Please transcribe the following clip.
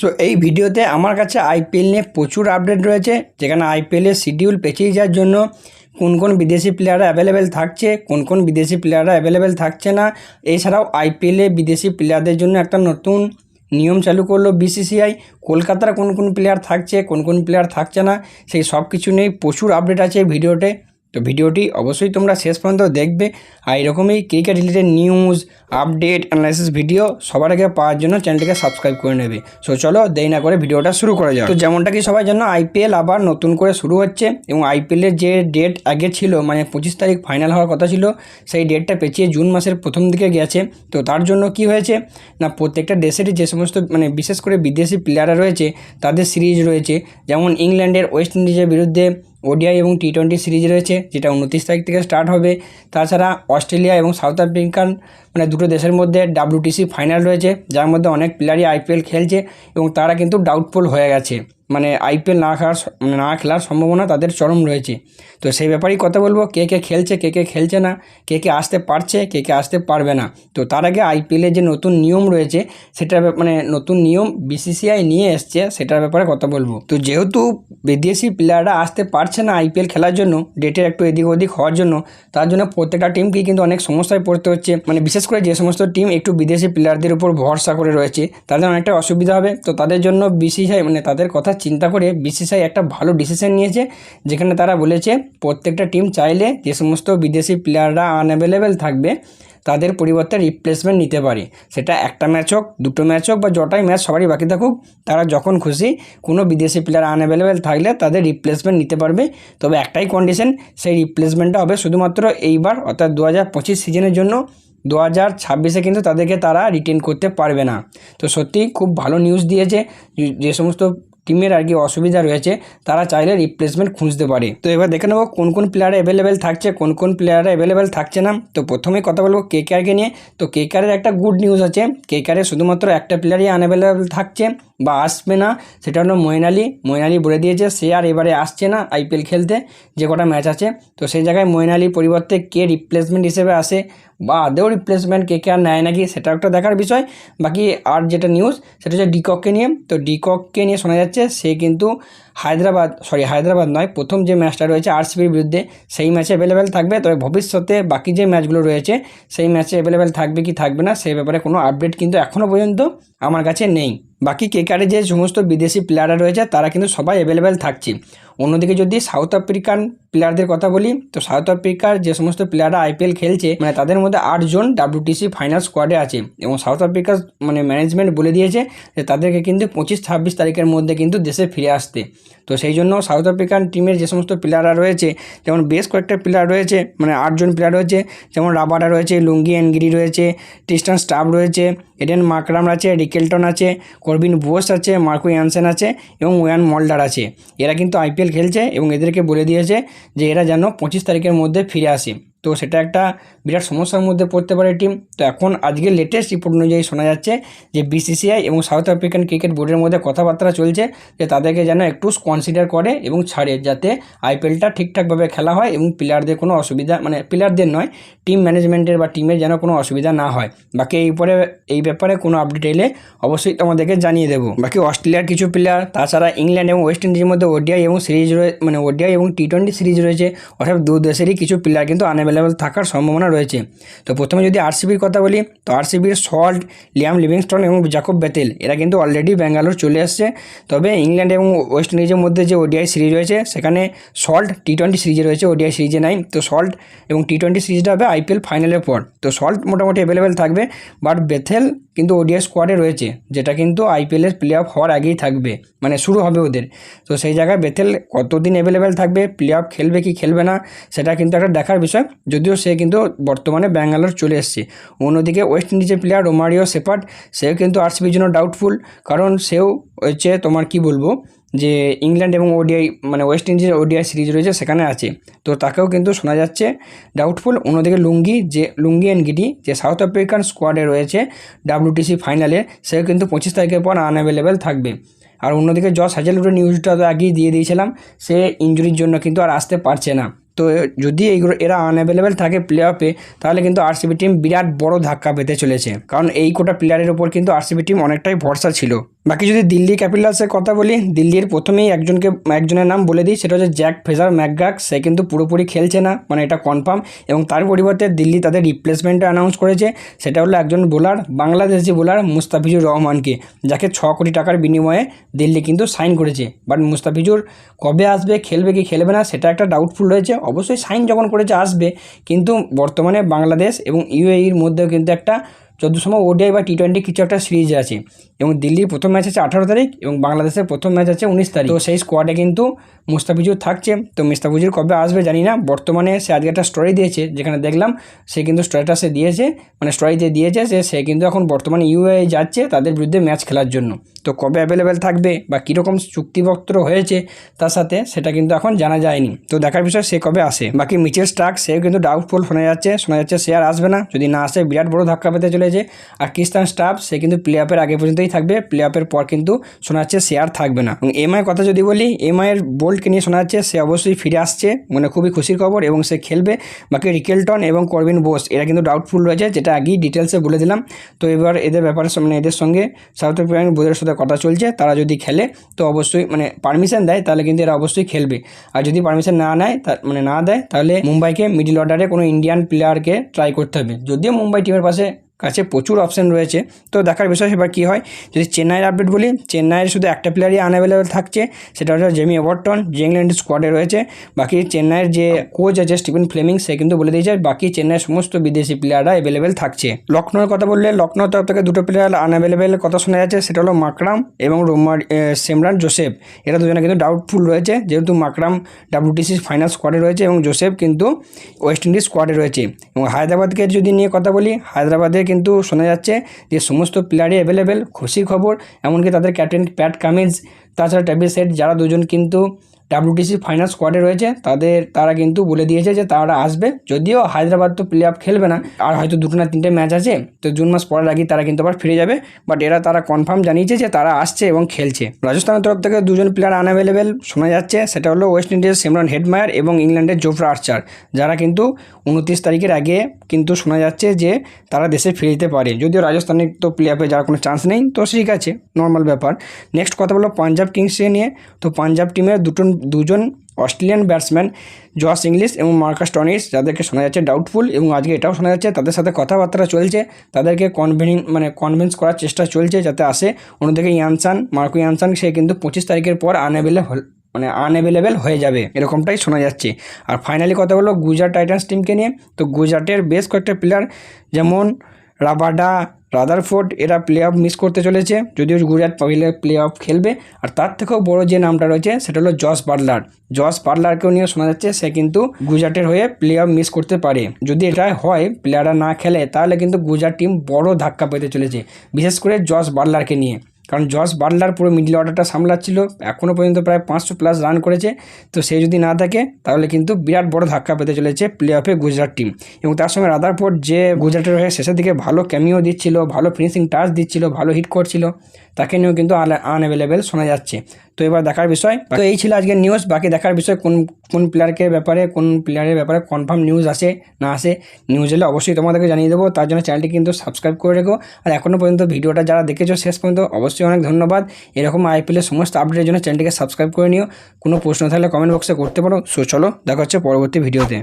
So এই ভিডিওতে আমার কাছে আইপিএল নিয়ে প্রচুর আপডেট রয়েছে, যেখানে আইপিএলের শিডিউল পেছিয়ে যাওয়ার জন্য কোন কোন বিদেশি প্লেয়াররা অ্যাভেলেবেল থাকছে, কোন কোন বিদেশি প্লেয়াররা অ্যাভেলেবেল থাকছে না। এছাড়াও আইপিএলে বিদেশি প্লেয়ারদের জন্য একটা নতুন নিয়ম চালু করল বিসিসিআই কলকাতার কোন কোন প্লেয়ার থাকছে, কোন কোন প্লেয়ার থাকছে না, সেই সব কিছু নিয়ে প্রচুর আপডেট আছে ভিডিওতে। তো ভিডিওটি অবশ্যই তোমরা শেষ পর্যন্ত দেখবে। আর এরকমই cricket related news update analysis video সবার আগে পাওয়ার জন্য চ্যানেলটিকে সাবস্ক্রাইব করে নেবে। সো চলো দেরি না করে ভিডিওটা শুরু করা যাক। তো যেমনটা কি সবার জন্য আইপিএল আবার নতুন করে শুরু হচ্ছে এবং আইপিএলের যে ডেট আগে ছিল মানে পঁচিশ তারিখ ফাইনাল হওয়ার কথা ছিল, সেই ডেটটা পেছিয়ে জুন মাসের প্রথম দিকে গেছে। তো তার জন্য কি হয়েছে? না, প্রত্যেকটা দেশেরই যে সমস্ত মানে বিশেষ করে বিদেশি প্লেয়াররা রয়েছে, তাদের সিরিজ রয়েছে। যেমন ইংল্যান্ডের ওয়েস্ট ইন্ডিজের বিরুদ্ধে ওডিআই এবং টি টোয়েন্টি সিরিজ রয়েছে, যেটা উনত্রিশ তারিখ থেকে স্টার্ট হবে। তাছাড়া অস্ট্রেলিয়া এবং সাউথ আফ্রিকান মানে দুটো দেশের মধ্যে ডাব্লিউটিসি ফাইনাল রয়েছে, যার মধ্যে অনেক প্লেয়ারই আইপিএল খেলছে এবং তারা কিন্তু ডাউটফুল হয়ে গেছে। মানে আইপিএল না খেলার মানে না খেলার সম্ভাবনা তাদের চরম রয়েছে। তো সেই ব্যাপারেই কথা বলব, কে কে খেলছে, কে কে খেলছে না, কে কে আসতে পারছে, কে কে আসতে পারবে না। তো তার আগে আইপিএলের যে নতুন নিয়ম রয়েছে, সেটার মানে নতুন নিয়ম বিসিসিআই নিয়ে এসছে, সেটার ব্যাপারে কথা বলব। তো যেহেতু বিদেশি প্লেয়াররা আসতে পারছে না আইপিএল খেলার জন্য, ডেটের একটু এদিক ওদিক হওয়ার জন্য, তার জন্য প্রত্যেকটা টিমকেই কিন্তু অনেক সমস্যায় পড়তে হচ্ছে। মানে বিশেষ করে যে সমস্ত টিম একটু বিদেশি প্লেয়ারদের উপর ভরসা করে রয়েছে, তাদের অনেকটা অসুবিধা হবে। তো তাদের জন্য বিসিসিআই মানে তাদের কথা চিন্তা করে বিসিসিআই একটা ভালো ডিসিশন নিয়েছে, যেখানে তারা বলেছে প্রত্যেকটা টিম চাইলে যে সমস্ত বিদেশি প্লেয়াররা আনঅ্যাভেলেবেল থাকবে, তাদের পরিবর্তে রিপ্লেসমেন্ট নিতে পারে। সেটা একটা ম্যাচ হোক, দুটো ম্যাচ হোক বা যটাই ম্যাচ সবারই বাকি থাকুক, তারা যখন খুশি কোনো বিদেশি প্লেয়ার আনঅ্যাভেলেবেল থাকলে তাদের রিপ্লেসমেন্ট নিতে পারবে। তবে একটাই কন্ডিশন সেই রিপ্লেসমেন্টটা হবে শুধুমাত্র এইবার, অর্থাৎ দু হাজার পঁচিশ সিজনের জন্য। দু হাজার ছাব্বিশে কিন্তু তাদেরকে তারা রিটেন করতে পারবে না। তো সত্যিই খুব ভালো নিউজ দিয়েছে যে সমস্ত টিমের আর কি অসুবিধা রয়েছে, তারা চাইলে রিপ্লেসমেন্ট খুঁজতে পারে। তো এবার দেখে নেব কোন কোন প্লেয়ার অ্যাভেলেবেল থাকছে, কোন কোন প্লেয়ার অ্যাভেলেবেল থাকছে না। তো প্রথমে কথা বলব কে কেআরকে নিয়ে। তো কে কেআরের একটা গুড নিউজ আছে। কে কেআরে শুধুমাত্র একটা প্লেয়ারই আনঅ্যাভেলেবেল থাকছে। বা আসবে না, সেটা হলো মইন আলী। মইন আলী বলে দিয়েছে, সে আর এবারে আসছে না আইপিএল খেলতে, যে কটা ম্যাচ আছে। তো সেই জায়গায় মইন আলীর পরিবর্তে কে রিপ্লেসমেন্ট হিসেবে আসে বা আদেও রিপ্লেসমেন্ট কে কে আর নেয় নাকি, সেটা একটা দেখার বিষয়। বাকি আর যেটা নিউজ সেটা হচ্ছে ডিককে নিয়ে। তো ডিককে নিয়ে শোনা যাচ্ছে, সে কিন্তু হায়দ্রাবাদ সরি হায়দ্রাবাদ নয়, প্রথম যে ম্যাচটা রয়েছে আরসিবির বিরুদ্ধে, সেই ম্যাচে অ্যাভেলেবেল থাকবে। তবে ভবিষ্যতে বাকি যে ম্যাচগুলো রয়েছে, সেই ম্যাচে অ্যাভেলেবেল থাকবে কি থাকবে না, সেই ব্যাপারে কোনো আপডেট কিন্তু এখনও পর্যন্ত আমার কাছে নেই। বাকি কেকারে যে সমস্ত বিদেশি প্লেয়াররা রয়েছে, তারা কিন্তু সবাই অ্যাভেলেবেল থাকছে। অন্যদিকে যদি সাউথ আফ্রিকান প্লেয়ারদের কথা বলি, তো সাউথ আফ্রিকার যে সমস্ত প্লেয়াররা আইপিএল খেলছে মানে তাদের মধ্যে আটজন ডাব্লিউটিসি ফাইনাল স্কোয়াডে আছে এবং সাউথ আফ্রিকার মানে ম্যানেজমেন্ট বলে দিয়েছে যে তাদেরকে কিন্তু পঁচিশ ছাব্বিশ তারিখের মধ্যে কিন্তু দেশে ফিরে আসতে। তো সেই জন্য সাউথ আফ্রিকান টিমের যে সমস্ত প্লেয়াররা রয়েছে, যেমন বেশ কয়েকটা প্লেয়ার রয়েছে মানে আটজন প্লেয়ার রয়েছে, যেমন রাবাডা রয়েছে লুঙ্গি অ্যানগিরি রয়েছে টিস্টান স্টাফ রয়েছে এডেন মাকরাম আছে রিকেলটন আছে করবিন বোস আছে মার্কু ইয়ানসেন আছে এবং ওয়ান মল্ডার আছে। এরা কিন্তু আইপিএল খেলছে এবং এদেরকে বলে দিয়েছে যে এরা যেন পঁচিশ তারিখের মধ্যে ফিরে আসে। তো সেটা একটা বিরাট সমস্যার মধ্যে পড়তে পারে টিম তো এখন আজকে লেটেস্ট রিপোর্ট অনুযায়ী শোনা যাচ্ছে যে বিসিসিআই এবং সাউথ আফ্রিকান ক্রিকেট বোর্ডের মধ্যে কথাবার্তা চলছে যে তাদেরকে যেন একটু কনসিডার করে এবং ছাড়ে যাতে আইপিএলটা ঠিকঠাকভাবে খেলা হয় এবং প্লেয়ারদের কোনো অসুবিধা মানে প্লেয়ারদের নয় টিম ম্যানেজমেন্টের বা টিমের যেন কোনো অসুবিধা না হয়। বাকি এই পরে এই ব্যাপারে কোনো আপডেট এলে অবশ্যই তোমাদেরকে জানিয়ে দেবো। বাকি অস্ট্রেলিয়ার কিছু প্লেয়ার তাছাড়া ইংল্যান্ড এবং ওয়েস্ট ইন্ডিজের মধ্যে ওডিআই এবং সিরিজ মানে ওডিআই এবং টি টোয়েন্টি সিরিজ রয়েছে। অর্থাৎ দু দেশেরই কিছু প্লেয়ার কিন্তু আনঅ্যাভেলেবেল থাকার সম্ভাবনা রয়েছে। তো প্রথমে যদি আরসিবির কথা বলি, তো আরসিবির সল্ট লিয়াম লিভিংস্টন এবং জাকব বেতেল এরা কিন্তু অলরেডি ব্যাঙ্গালোর চলে আসছে। তবে ইংল্যান্ড এবং ওয়েস্ট ইন্ডিজের মধ্যে যে ওডিআই সিরিজ রয়েছে, সেখানে সল্ট টি টোয়েন্টি সিরিজে রয়েছে ওডিআই সিরিজে নাই। তো সল্ট এবং টি টোয়েন্টি সিরিজটা হবে আইপিএল ফাইনালের পর। তো সল্ট মোটামুটি অ্যাভেলেবেল থাকবে বাট বেথেল কিন্তু ওডিআই স্কোয়াডে রয়েছে, যেটা কিন্তু আইপিএলের প্লে অফ হওয়ার আগেই থাকবে মানে শুরু হবে ওদের। তো সেই জায়গায় বেথেল কতদিন অ্যাভেলেবেল থাকবে প্লে অফ খেলবে কি খেলবে না, সেটা কিন্তু একটা দেখার বিষয়। যদিও সে কিন্তু বর্তমানে ব্যাঙ্গালোর চলে এসছে। অন্যদিকে ওয়েস্ট ইন্ডিজের প্লেয়ার রোমারিও সেপার্ট সেও কিন্তু আরসিবির জন্য ডাউটফুল কারণ সেও হচ্ছে তোমার কি বলব, যে ইংল্যান্ড এবং ওডিআই মানে ওয়েস্ট ইন্ডিজের ওডিআই সিরিজ রয়েছে সেখানে আছে। তো তাকেও কিন্তু শোনা যাচ্ছে ডাউটফুল অন্যদিকে লুঙ্গি, যে লুঙ্গি অ্যান্ড গিটি, যে সাউথ আফ্রিকান স্কোয়াডে রয়েছে ডাব্লিউটিসি ফাইনালে সেও কিন্তু পঁচিশ তারিখের পর আনঅ্যাভেলেবেল থাকবে। আর অন্যদিকে জস হ্যাজেলউডের নিউজটা তো আগেই দিয়ে দিয়েছিলাম, সে ইঞ্জুরির জন্য কিন্তু আর আসতে পারছে না। তো যদি এইগুলো এরা আনঅ্যাভেলেবেল থাকে প্লে অফে তাহলে কিন্তু আরসিবি টিম বিরাট বড় ধাক্কা পেতে চলেছে। কারণ এই কোটা প্লেয়ারের ওপর কিন্তু আরসিবি টিম অনেকটাই ভরসা ছিল। বাকি যদি দিল্লি ক্যাপিটালসের কথা বলি, দিল্লির প্রথমেই একজনকে, একজনের নাম বলে দিই, সেটা হচ্ছে জ্যাক ফেজার ম্যাকগ্রাক। সে কিন্তু পুরোপুরি খেলছে না মানে এটা কনফার্ম এবং তার পরিবর্তে দিল্লি তাদের রিপ্লেসমেন্টটা অ্যানাউন্স করেছে, সেটা হলো একজন বোলার বাংলাদেশি বোলার মুস্তাফিজুর রহমানকে, যাকে ছ কোটি টাকার বিনিময়ে দিল্লি কিন্তু সাইন করেছে। বাট মুস্তাফিজুর কবে আসবে, খেলবে কি খেলবে না, সেটা একটা ডাউটফুল রয়েছে। অবশ্যই সাইন যখন করেছে, আসবে। কিন্তু বর্তমানে বাংলাদেশ এবং ইউএইর মধ্যেও কিন্তু একটা চোদ্দ সময় ওডিআই বা টি টোয়েন্টি কিছু একটা সিরিজ আছে। এবং দিল্লির প্রথম ম্যাচ আছে আঠারো তারিখ এবং বাংলাদেশের প্রথম ম্যাচ আছে উনিশ তারিখ। তো সেই স্কোয়াডে কিন্তু মুস্তাফিজুর থাকছে। তো মুস্তাফিজুর কবে আসবে জানি না। বর্তমানে সে আজকে একটা স্টোরি দিয়েছে, যেখানে দেখলাম সে কিন্তু স্টোরিটা সে দিয়েছে মানে স্টোরিতে দিয়েছে যে সে কিন্তু এখন বর্তমানে ইউএ যাচ্ছে তাদের বিরুদ্ধে ম্যাচ খেলার জন্য। তো কবে অ্যাভেলেবেল থাকবে বা কীরকম চুক্তিপত্র হয়েছে তার সাথে সেটা কিন্তু এখন জানা যায়নি। তো দেখার বিষয় সে কবে আসে। বাকি মিচেল স্টার্ক, সেও কিন্তু ডাউটফুল শোনা যাচ্ছে। শোনা যাচ্ছে সে আর আসবে না। যদি না আসে, বিরাট বড় ধাক্কা পেতে চলেছে আর কিস্তান স্টাফ সে কিন্তু প্লে অফের আগে পর্যন্তই থাকবে। প্লে অফের পর কিন্তু শোনা যাচ্ছে সে আর থাকবে না। এমআই কথা যদি বলি এমআইয়ের বোল্টকে নিয়ে শোনা যাচ্ছে, সে অবশ্যই ফিরে আসছে। মানে খুবই খুশির খবর এবং সে খেলবে। বাকি রিকেলটন এবং করবিন বোস এরা কিন্তু ডাউটফুল রয়েছে, যেটা আগেই ডিটেলসে বলে দিলাম। তো এবার এদের ব্যাপারে মানে এদের সঙ্গে সাউথ আফ্রিকান বোর্ডের সাথে কথা চলছে। তারা যদি খেলে, তো অবশ্যই মানে পারমিশন দেয়, তাহলে কিন্তু এরা অবশ্যই খেলবে। আর যদি পারমিশন না নেয় মানে না দেয়, তাহলে মুম্বাইকে মিডিল অর্ডারে কোনো ইন্ডিয়ান প্লেয়ারকে ট্রাই করতে হবে। যদিও মুম্বাই টিমের পাশে কাছে প্রচুর অপশন রয়েছে। তো দেখার বিষয় এবার কী হয়? যদি চেন্নাইয়ের আপডেট বলি, চেন্নাইয়ের শুধু একটা প্লেয়ারই আনঅ্যাভেলেবেল থাকছে, সেটা হচ্ছে জেমি এভারটন যে ইংল্যান্ড স্কোয়াডে রয়েছে। বাকি চেন্নাইয়ের যে কোচ আছে স্টিফেন ফ্লেমিং সে কিন্তু বলে দিয়েছে, বাকি চেন্নাইয়ের সমস্ত বিদেশি প্লেয়াররা অ্যাভেলেবেল থাকছে। লখনৌর কথা বললে লখনৌ তরফ থেকে দুটো প্লেয়ার আনঅ্যাভেলেবেল কথা শোনা যাচ্ছে, সেটা হলো মাকরাম এবং রোমার সেমরান জোসেফ। এরা দুজনে কিন্তু ডাউটফুল রয়েছে, যেহেতু মাকরাম ডাব্লিউটিসি ফাইনাল স্কোয়াডে রয়েছে এবং জোসেফ কিন্তু ওয়েস্ট ইন্ডিজ স্কোয়াডে রয়েছে। এবং হায়দ্রাবাদকে যদি নিয়ে কথা বলি হায়দ্রাবাদে কিন্তু শোনা যাচ্ছে যে সমস্ত প্লেয়ারই অ্যাভেলেবেল খুশি খবর, এমনকি তাদের ক্যাপ্টেন প্যাট কামিজ তাছাড়া টেবিল সেট যারা দুজন কিন্তু ডাব্লিউটিসি ফাইনাল স্কোয়াডে রয়েছে, তাদের, তারা কিন্তু বলে দিয়েছে যে তারা আসবে। যদিও হায়দ্রাবাদ তো প্লে অফ খেলবে না, আর হয়তো দুটো না তিনটে ম্যাচ আছে, তো জুন মাস পরের আগেই তারা কিন্তু আবার ফিরে যাবে। বাট এরা তারা কনফার্ম জানিয়েছে যে তারা আসছে এবং খেলছে। রাজস্থানের তরফ থেকে দুজন প্লেয়ার আনঅ্যাভেলেবেল শোনা যাচ্ছে, সেটা হলো ওয়েস্ট ইন্ডিজের সিমরন হেডমায়ার এবং ইংল্যান্ডের জোফরা আর্চার যারা কিন্তু উনত্রিশ তারিখের আগে কিন্তু শোনা যাচ্ছে যে তারা দেশে ফিরে যেতে পারে। যদিও রাজস্থানের তো প্লে অফে যাওয়ার কোনো চান্স নেই, তো ঠিক আছে নর্মাল ব্যাপার। নেক্সট কথা বলো পাঞ্জাব কিংসকে নিয়ে, তো পাঞ্জাব টিমের দুটো দুজন অস্ট্রেলিয়ান ব্যাটসম্যান জস ইংলিশ এবং মার্কাস টনিস যাদেরকে শোনা যাচ্ছে ডাউটফুল এবং আজকে এটাও শোনা যাচ্ছে তাদের সাথে কথাবার্তা চলছে, তাদেরকে কনভিন মানে কনভিন্স করার চেষ্টা চলছে যাতে আসে। অন্যদিকে ইয়ানসান, মার্কো ইয়ানসান, সে কিন্তু পঁচিশ তারিখের পর আনঅ্যাভেলেবল মানে আনঅ্যাভেলেবেল হয়ে যাবে, এরকমটাই শোনা যাচ্ছে। আর ফাইনালি কথা হলো গুজরাট টাইটান্স টিমকে নিয়ে। তো গুজরাটের বেশ কয়েকটা প্লেয়ার যেমন রাবাডা, রাদারফোর্ড এরা প্লে অফ মিস করতে চলেছে। যদিও গুজরাট পহিলে প্লে অফ খেলবে। আর তার থেকেও বড় যে নামটা রয়েছে, সেটা হলো জস বার্লার। জস বার্লারকেও নিয়ে শোনা যাচ্ছে, সে কিন্তু গুজরাটের হয়ে প্লে অফ মিস করতে পারে। যদি এটা হয় প্লেয়াররা না খেলে, তাহলে কিন্তু গুজরাট টিম বড় ধাক্কা পেতে চলেছে। বিশেষ করে জস বার্লারকে নিয়ে। কারণ জস বাটলার পুরো মিডল অর্ডারটা সামলাচ্ছিল এখনও পর্যন্ত প্রায় পাঁচশো প্লাস রান করেছে। তো সে যদি না থাকে, তাহলে কিন্তু বিরাট বড় ধাক্কা পেতে চলেছে প্লে অফে গুজরাট টিম এবং তার সঙ্গে রাদারপোর্ট যে গুজরাটের হয়ে শেষের দিকে ভালো ক্যামিও দিচ্ছিল, ভালো ফিনিশিং টাচ দিচ্ছিল, ভালো হিট করছিল তাকে নিয়েও কিন্তু আনঅ্যাভেলেবেল শোনা যাচ্ছে। তো এবার দেখার বিষয়, তো এই ছিল আজকের নিউজ বাকি দেখার বিষয় কোন কোন প্লেয়ারকে ব্যাপারে, কোন প্লেয়ারের ব্যাপারে কনফার্ম নিউজ আসে, না আসে নিউজ এলে অবশ্যই তোমাদেরকে জানিয়ে দেবো। তার জন্য চ্যানেলটি কিন্তু সাবস্ক্রাইব করে রেখো। আর এখনও পর্যন্ত ভিডিওটা যারা দেখেছ শেষ পর্যন্ত, অবশ্যই অনেক ধন্যবাদ। এরকম আইপিএলের সমস্ত আপডেটের জন্য চ্যানেলটিকে সাবস্ক্রাইব করে নিও। কোনো প্রশ্ন থাকলে কমেন্ট বক্সে করতে পারো। সো চলো, দেখা হচ্ছে পরবর্তী ভিডিওতে